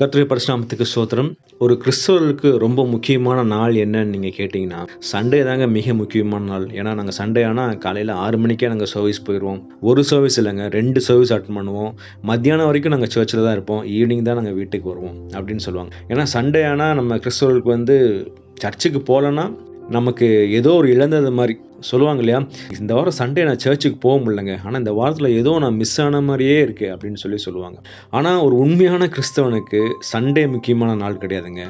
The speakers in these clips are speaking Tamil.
கத்திரி பரிசுநாமத்துக்கு சோத்திரம் ஒரு கிறிஸ்தவர்களுக்கு ரொம்ப முக்கியமான நாள் என்னன்னு நீங்கள் கேட்டிங்கன்னா சண்டே தாங்க மிக முக்கியமான நாள். ஏன்னா நாங்கள் சண்டே ஆனால் காலையில் ஆறு மணிக்கே நாங்கள் சர்வீஸ் போயிடுவோம் ஒரு சர்வீஸ் இல்லைங்க ரெண்டு சர்வீஸ் அட்டன் பண்ணுவோம். மத்தியானம் வரைக்கும் நாங்கள் சர்ச்சில் தான் இருப்போம். ஈவினிங் தான் நாங்கள் வீட்டுக்கு வருவோம் அப்படின்னு சொல்லுவாங்க. ஏன்னா சண்டே ஆனால் நம்ம கிறிஸ்தவர்களுக்கு வந்து சர்ச்சுக்கு போகலன்னா நமக்கு ஏதோ ஒரு இழந்தது மாதிரி சொல்லுவாங்க இல்லையா? இந்த வாரம் சண்டே நான் சர்ச்சுக்கு போக முடியலங்க. ஆனால் இந்த வாரத்தில் ஏதோ நான் மிஸ் ஆன மாதிரியே இருக்கு அப்படின்னு சொல்லி சொல்லுவாங்க. ஆனால் ஒரு உண்மையான கிறிஸ்தவனுக்கு சண்டே முக்கியமான நாள் கிடையாதுங்க.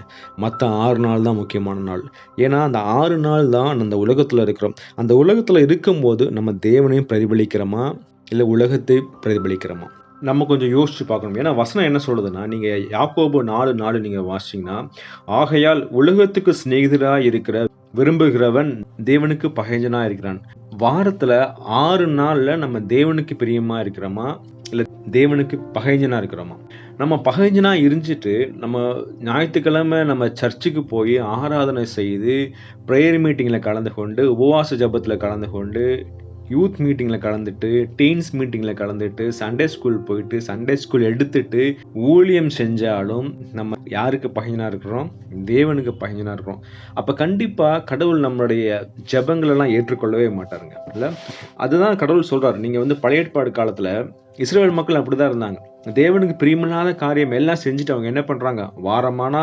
மற்ற ஆறு நாள் தான் முக்கியமான நாள். ஏன்னா அந்த ஆறு நாள் தான் அந்த உலகத்தில் இருக்கிறோம். அந்த உலகத்தில் இருக்கும்போது நம்ம தேவனையும் பிரதிபலிக்கிறோமா? இல்லை உலகத்தை பிரதிபலிக்கிறோமா? நம்ம கொஞ்சம் யோசிச்சு பார்க்கணும். ஏன்னா வசனம் என்ன சொல்லுதுன்னா நீங்கள் யாக்கோபு நாலு நாலு நீங்கள் வாசிச்சிங்கன்னா ஆகையால் உலகத்துக்கு சிநேகிதராக இருக்கிற விரும்புகிறவன் தேவனுக்கு பகைஞ்சனா இருக்கிறான். வாரத்துல ஆறு நாள்ல நம்ம தேவனுக்கு பிரியமா இருக்கிறோமா? இல்ல தேவனுக்கு பகைஞ்சனா இருக்கிறோமா? நம்ம பகைஞ்சனா இருந்துட்டு நம்ம ஞாயிற்றுக்கிழமை நம்ம சர்ச்சுக்கு போய் ஆராதனை செய்து ப்ரேயர் மீட்டிங்கில் கலந்து கொண்டு உபவாச ஜபத்தில் கலந்து கொண்டு யூத் மீட்டிங்கில் கலந்துட்டு டீன்ஸ் மீட்டிங்கில் கலந்துட்டு சண்டே ஸ்கூல் போயிட்டு சண்டே ஸ்கூல் எடுத்துட்டு ஊழியம் செஞ்சாலும் நம்ம யாருக்கு பகைஞ்சனா இருக்கிறோம்? தேவனுக்கு பகைஞ்சனா இருக்கிறோம். அப்போ கண்டிப்பாக கடவுள் நம்மளுடைய ஜபங்களெல்லாம் ஏற்றுக்கொள்ளவே மாட்டாருங்க. இல்லை? அதுதான் கடவுள் சொல்கிறார் நீங்கள் வந்து பழைய ஏற்பாடு காலத்தில் இஸ்ரேல் மக்கள் அப்படி தான் இருந்தாங்க. தேவனுக்கு பிரியமில்லாத காரியம் எல்லாம் செஞ்சுட்டு அவங்க என்ன பண்ணுறாங்க வாரமானா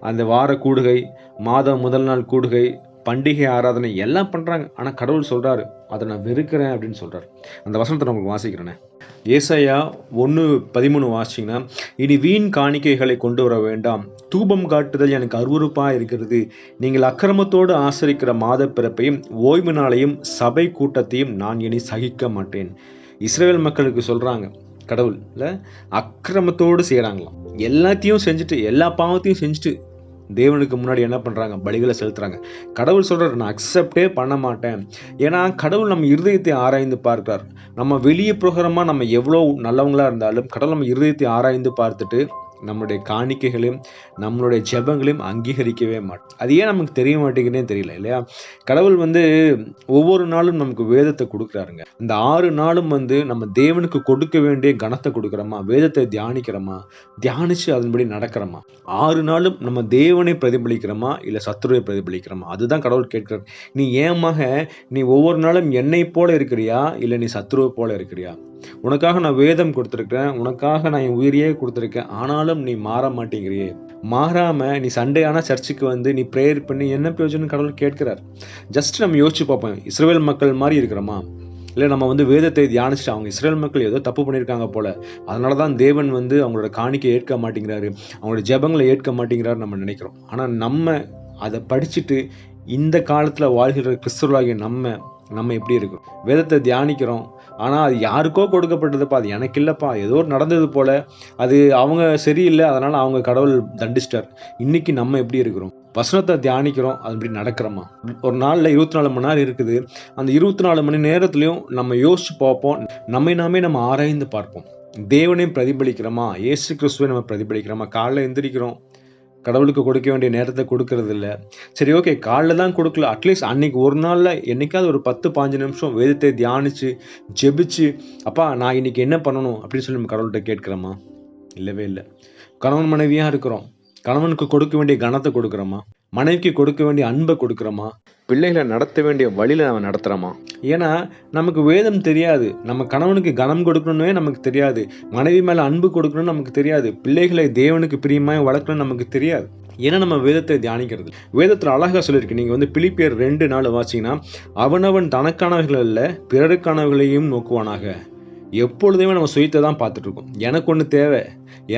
அந்த வார கூடுகை மாதம் முதல் நாள் கூடுகை பண்டிகை ஆராதனை எல்லாம் பண்ணுறாங்க ஆனால் கடவுள் சொல்கிறாரு அதை நான் வெறுக்கிறேன் அப்படின்னு சொல்கிறார் அந்த வசனத்தை நான் உங்களுக்கு வாசிக்கிறேனே. ஏசையா ஒன்று பதிமூணு வாசிச்சிங்கன்னா இனி வீண் காணிக்கைகளை கொண்டு வர வேண்டாம். தூபம் காட்டுதல் எனக்கு அருவறுப்பாக இருக்கிறது. நீங்கள் அக்கிரமத்தோடு ஆசரிக்கிற மாத பிறப்பையும் ஓய்வு நாளையும் சபை கூட்டத்தையும் நான் இனி சகிக்க மாட்டேன். இஸ்ரேல் மக்களுக்கு சொல்கிறாங்க கடவுள் இல்லை அக்கிரமத்தோடு செய்கிறாங்களாம் எல்லாத்தையும் செஞ்சுட்டு எல்லா பாவத்தையும் செஞ்சுட்டு தேவனுக்கு முன்னாடி என்ன பண்ணுறாங்க பலிகளை செலுத்துறாங்க. கடவுள் சொல்கிறார் நான் அக்செப்டே பண்ண மாட்டேன். ஏன்னா கடவுள் நம்ம இருதயத்தை ஆராய்ந்து பார்க்கிறார். நம்ம வெளியே பிரகாரமாக நம்ம எவ்வளோ நல்லவங்களாக இருந்தாலும் கடவுள் நம்ம இருதயத்தை ஆராய்ந்து பார்த்துட்டு நம்மளுடைய காணிக்கைகளையும் நம்மளுடைய ஜெபங்களையும் அங்கீகரிக்கவே மாட்டோம் அது ஏன் நமக்கு தெரிய மாட்டேங்குதுன்னே தெரியல இல்லையா? கடவுள் வந்து ஒவ்வொரு நாளும் நமக்கு வேதத்தை கொடுக்குறாருங்க. இந்த ஆறு நாளும் வந்து நம்ம தேவனுக்கு கொடுக்க வேண்டிய கனத்தை கொடுக்குறோமா? வேதத்தை தியானிக்கிறோமா? தியானித்து அதன்படி நடக்கிறோமா? ஆறு நாளும் நம்ம தேவனை பிரதிபலிக்கிறோமா? இல்லை சத்துருவை பிரதிபலிக்கிறோமா? அதுதான் கடவுள் கேட்கிறார். நீ ஏமாக நீ ஒவ்வொரு நாளும் என்னை போல இருக்கிறியா? இல்லை நீ சத்துருவை போல இருக்கிறியா? உனக்காக நான் வேதம் கொடுத்துருக்கேன் உனக்காக நான் என் உயிரையே கொடுத்துருக்கேன் ஆனாலும் நீ மாற மாட்டேங்கிறியே. மாறாம நீ சண்டையான சர்ச்சுக்கு வந்து நீ ப்ரேயர் பண்ணி என்ன பிரயோஜனம் கடவுள் கேட்கிறார்? ஜஸ்ட் நம்ம யோசிச்சு பார்ப்போம். இஸ்ரேல் மக்கள் மாதிரி இருக்கிறோமா? இல்லை நம்ம வந்து வேதத்தை தியானிச்சுட்டு அவங்க இஸ்ரேல் மக்கள் ஏதோ தப்பு பண்ணியிருக்காங்க போல. அதனால தான் தேவன் வந்து அவங்களோட காணிக்கை ஏற்க மாட்டேங்கிறாரு. அவங்களோட ஜெபங்களை ஏற்க மாட்டேங்கிறாரு நம்ம நினைக்கிறோம். ஆனால் நம்ம அதை படிச்சுட்டு இந்த காலத்தில் வாழ்கிற கிறிஸ்துவர்களாகிய நம்ம நம்ம எப்படி இருக்கும் வேதத்தை தியானிக்கிறோம் ஆனால் அது யாருக்கோ கொடுக்கப்பட்டதுப்பா. அது எனக்கு இல்லைப்பா. ஏதோ ஒரு நடந்தது போல. அது அவங்க சரியில்லை. அதனால் அவங்க கடவுள் தண்டிச்சிட்டார். இன்னைக்கு நம்ம எப்படி இருக்கிறோம்? வசனத்தை தியானிக்கிறோம். அது இப்படி நடக்கிறோமா? ஒரு நாளில் இருபத்தி நாலு மணி நேரம் இருக்குது. அந்த இருபத்தி நாலு மணி நேரத்துலையும் நம்ம யோசிச்சு பார்ப்போம். நம்மை நாமே நம்ம ஆராய்ந்து பார்ப்போம். தேவனையும் பிரதிபலிக்கிறோமா? ஏசு கிறிஸ்துவை நம்ம பிரதிபலிக்கிறோமா? காலைல எந்திரிக்கிறோம். கடவுளுக்கு கொடுக்க வேண்டிய நேரத்தை கொடுக்கறது இல்லை சரி ஓகே காலைல தான் கொடுக்கல. அட்லீஸ்ட் அன்னைக்கு ஒரு நாளில் என்னைக்காவது ஒரு பத்து பாஞ்சு நிமிஷம் வேதத்தை தியானித்து ஜெபிச்சு அப்பா நான் இன்னைக்கு என்ன பண்ணணும் அப்படின்னு சொல்லி நம்ம கடவுள்கிட்ட கேட்குறோமா? இல்லவே இல்லை. கணவன் மனைவியாக இருக்கிறோம். கணவனுக்கு கொடுக்க வேண்டிய கணத்தை கொடுக்குறோமா? மனைவிக்கு கொடுக்க வேண்டிய அன்பை கொடுக்குறோமா? பிள்ளைகளை நடத்த வேண்டிய வழியில் நம்ம நடத்துகிறோமா ஏன்னா நமக்கு வேதம் தெரியாது. நம்ம கணவனுக்கு கனம் கொடுக்கணும்னே நமக்கு தெரியாது. மனைவி மேலே அன்பு கொடுக்கணும்னு நமக்கு தெரியாது. பிள்ளைகளை தேவனுக்கு பிரியமாக வளர்க்கணும்னு நமக்கு தெரியாது. ஏன்னா நம்ம வேதத்தை தியானிக்கிறது. வேதத்தில் அழகாக சொல்லியிருக்கு. நீங்கள் வந்து பிலிப்பியர் ரெண்டு நாள் வாசிங்கன்னா அவனவன் தனக்கானவர்கள் அல்ல பிறருக்கானவர்களையும் நோக்குவானாக. எப்பொழுதுமே நம்ம சுயத்தை தான் பார்த்துட்ருக்கோம் எனக்கு ஒன்று தேவை.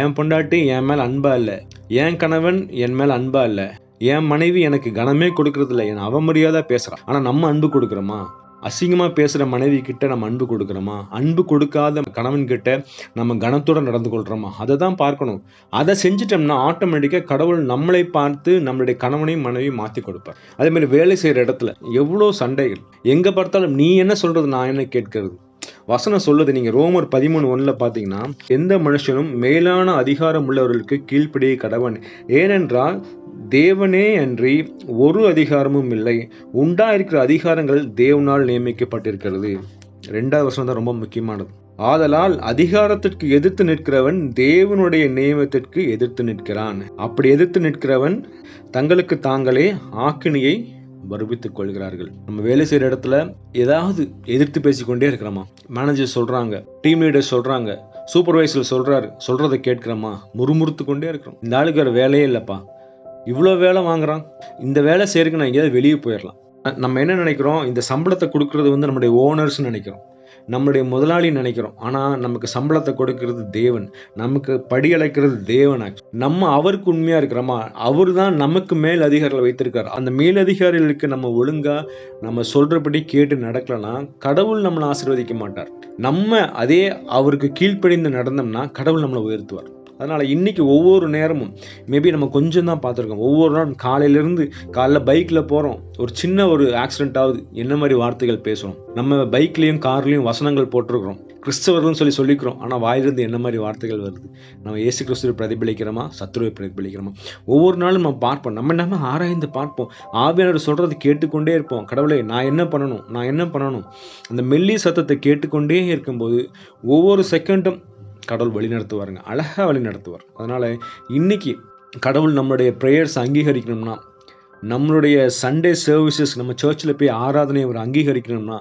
என் பொண்டாட்டி என் மேலே அன்பா இல்லை. என் கணவன் என் மேலே அன்பா இல்லை. என் மனைவி எனக்கு கனமே கொடுக்கறது இல்லை என் அவமரியாதை பேசுகிறான் ஆனால் நம்ம அன்பு கொடுக்குறோமா? அசிங்கமாக பேசுகிற மனைவி கிட்ட நம்ம அன்பு கொடுக்குறோமா? அன்பு கொடுக்காத கணவன் கிட்ட நம்ம கனத்தோட நடந்து கொள்கிறோமா அதை தான் பார்க்கணும். அதை செஞ்சிட்டோம்னா ஆட்டோமேட்டிக்காக கடவுள் நம்மளை பார்த்து நம்மளுடைய கணவனையும் மனைவியும் மாற்றி கொடுப்பார். அதே மாதிரி வேலை செய்கிற இடத்துல எவ்வளோ சண்டைகள். எங்கே பார்த்தாலும் நீ என்ன சொல்கிறது நான் என்ன கேட்கறது? வசனம் சொல்லுது நீங்க ரோமர் பதிமூணு ஒன்றில் பார்த்தீங்கன்னா எந்த மனுஷனும் மேலான அதிகாரம் உள்ளவர்களுக்கு கீழ்ப்படிய கடவன். ஏனென்றால் தேவனே அன்றி ஒரு அதிகாரமும் இல்லை. உண்டாயிருக்கிற அதிகாரங்கள் தேவனால் நியமிக்கப்பட்டிருக்கிறது. ரெண்டாவது வசனம் தான் ரொம்ப முக்கியமானது. ஆதலால் அதிகாரத்திற்கு எதிர்த்து நிற்கிறவன் தேவனுடைய நியமத்திற்கு எதிர்த்து நிற்கிறான். அப்படி எதிர்த்து நிற்கிறவன் தங்களுக்கு தாங்களே ஆக்கினியை வருவித்துக் கொள்கிறார்கள். நம்ம வேலை செய்யற இடத்துல ஏதாவது எதிர்த்து பேசிக்கொண்டே இருக்கிறோமா? மேனேஜர் சொல்றாங்க டீம் லீடர் சொல்றாங்க சூப்பர்வைசர் சொல்றாரு சொல்றதை கேட்கிறோமா? முறுமுறுத்து கொண்டே இருக்கிறோம். இந்த ஆளுக்கு வேற வேலையே இல்லப்பா. இவ்வளோ வேலை வாங்குறான். இந்த வேலை செய்யறதுக்கு நான் எங்கேயாவது வெளியே போயிடலாம் நம்ம என்ன நினைக்கிறோம்? இந்த சம்பளத்தை கொடுக்கறது வந்து நம்முடைய ஓனர்ஸ்னு நினைக்கிறோம். நம்முடைய முதலாளின்னு நினைக்கிறோம். ஆனால் நமக்கு சம்பளத்தை கொடுக்கறது தேவன். நமக்கு படி அழைக்கிறது தேவன். நம்ம அவருக்கு உண்மையாக இருக்கிறோமா? அவர் தான் நமக்கு மேல் அதிகாரிகள் வைத்திருக்கார். அந்த மேல் அதிகாரிகளுக்கு நம்ம ஒழுங்காக நம்ம சொல்கிறபடி கேட்டு நடக்கலன்னா கடவுள் நம்மளை ஆசீர்வதிக்க மாட்டார். நம்ம அதே அவருக்கு கீழ்ப்படிந்து நடந்தோம்னா கடவுள் நம்மளை உயர்த்துவார். அதனால் இன்னைக்கு ஒவ்வொரு நேரமும் மேபி நம்ம கொஞ்சம் தான் பார்த்துருக்கோம். ஒவ்வொரு நாள் காலையிலேருந்து காலைல பைக்கில் போகிறோம் ஒரு சின்ன ஒரு ஆக்சிடென்ட் ஆகுது. என்ன மாதிரி வார்த்தைகள் பேசுகிறோம் நம்ம பைக்லேயும் கார்லேயும் வசனங்கள் போட்டிருக்கிறோம். கிறிஸ்தவர்கள்னு சொல்லி சொல்லிக்கிறோம். ஆனால் வாயிலிருந்து என்ன மாதிரி வார்த்தைகள் வருது? நம்ம ஏசு கிறிஸ்துவை பிரதிபலிக்கிறோமா? சத்ருவை பிரதிபலிக்கிறோமா? ஒவ்வொரு நாளும் நம்ம பார்ப்போம். நம்ம நம்ம ஆராய்ந்து பார்ப்போம். ஆவியானவர் சொல்கிறது கேட்டுக்கொண்டே இருப்போம். கடவுளே நான் என்ன பண்ணணும்? நான் என்ன பண்ணணும்? அந்த மெல்லி சத்தத்தை கேட்டுக்கொண்டே இருக்கும்போது ஒவ்வொரு செகண்டும் கடவுள் வழி நடத்துவாருங்க அழகாக வழி நடத்துவார் அதனால் இன்னைக்கு கடவுள் நம்மளுடைய ப்ரேயர்ஸ் அங்கீகரிக்கணும்னா நம்மளுடைய சண்டே சர்வீசஸ் நம்ம சர்ச்சில் போய் ஆராதனை அவர் அங்கீகரிக்கணும்னா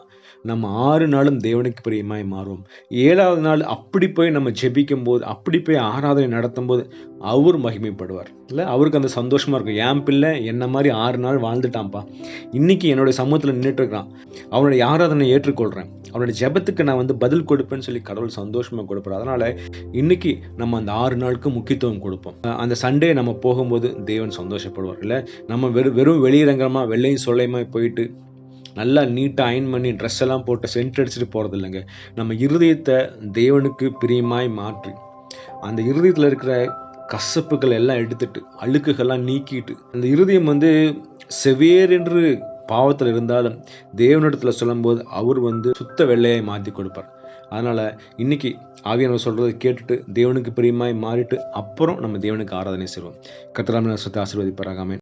நம்ம ஆறு நாளும் தேவனுக்கு பிரியமாய் மாறுவோம். ஏழாவது நாள் அப்படி போய் நம்ம ஜெபிக்கும் போது அப்படி போய் ஆராதனை நடத்தும் போது அவர் மகிமைப்படுவார். இல்லை அவருக்கு அந்த சந்தோஷமாக இருக்கும். என் பிள்ளை என்ன மாதிரி ஆறு நாள் வாழ்ந்துட்டான்ப்பா. இன்றைக்கி என்னுடைய சமூகத்தில் நின்றுட்டு இருக்கிறான். அவனுடைய ஆராதனை ஏற்றுக்கொள்கிறேன் அவனுடைய ஜெபத்துக்கு நான் வந்து பதில் கொடுப்பேன்னு சொல்லி கடவுள் சந்தோஷமாக கொடுப்பார். அதனால் இன்னைக்கு நம்ம அந்த ஆறு நாளுக்கு முக்கியத்துவம் கொடுப்போம். அந்த சண்டே நம்ம போகும்போது தேவன் சந்தோஷப்படுவார். இல்லை நம்ம வெறும் வெறும் வெளியரங்கமா வெள்ளையும் சொல்லையுமா போயிட்டு நல்லா நீட்டாக அயன் பண்ணி ட்ரெஸ் எல்லாம் போட்டு சென்ட் அடிச்சுட்டு போகிறது இல்லைங்க நம்ம இருதயத்தை தேவனுக்கு பிரியமாய் மாற்றி அந்த இருதயத்தில் இருக்கிற கசப்புகள் எல்லாம் எடுத்துட்டு அழுக்குகள்லாம் நீக்கிட்டு அந்த இருதயம் வந்து செவேர் என்று பாவத்தில் இருந்தாலும் தேவனிடத்தில் சொல்லும்போது அவர் வந்து சுத்த வெள்ளையை மாற்றி கொடுப்பார். அதனால் இன்னைக்கு ஆவியானவர் சொல்கிறத கேட்டுட்டு தேவனுக்கு பிரியமாய் மாறிட்டு அப்புறம் நம்ம தேவனுக்கு ஆராதனை செய்வோம். கத்திராம சுத்த ஆசீர்வதிப்பாராக. ஆமென்.